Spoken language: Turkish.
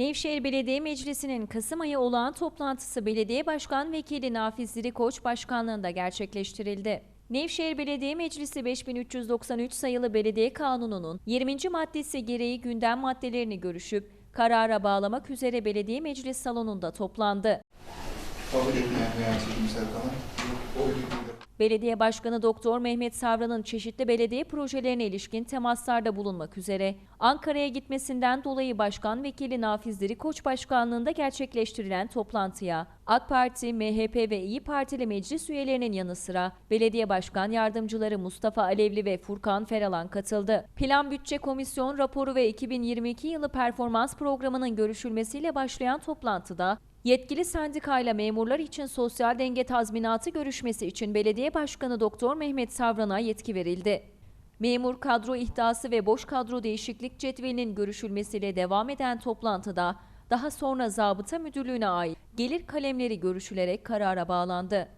Nevşehir Belediye Meclisi'nin Kasım ayı olağan toplantısı Belediye Başkan Vekili Nafiz Ziri Koç Başkanlığında gerçekleştirildi. Nevşehir Belediye Meclisi 5393 sayılı Belediye Kanunu'nun 20. maddesi gereği gündem maddelerini görüşüp karara bağlamak üzere Belediye Meclis salonunda toplandı. Kabul etmeyen veya çekimsel kalan Belediye Başkanı Doktor Mehmet Savran'ın çeşitli belediye projelerine ilişkin temaslarda bulunmak üzere Ankara'ya gitmesinden dolayı Başkan Vekili Nafiz Koç Başkanlığında gerçekleştirilen toplantıya AK Parti, MHP ve İyi Partili meclis üyelerinin yanı sıra Belediye Başkan Yardımcıları Mustafa Alevli ve Furkan Feralan katıldı. Plan Bütçe Komisyon raporu ve 2022 yılı performans programının görüşülmesiyle başlayan toplantıda Yetkili sendikayla memurlar için sosyal denge tazminatı görüşmesi için Belediye Başkanı Doktor Mehmet Savran'a yetki verildi. Memur kadro ihdası ve boş kadro değişiklik cetvelinin görüşülmesiyle devam eden toplantıda daha sonra Zabıta Müdürlüğü'ne ait gelir kalemleri görüşülerek karara bağlandı.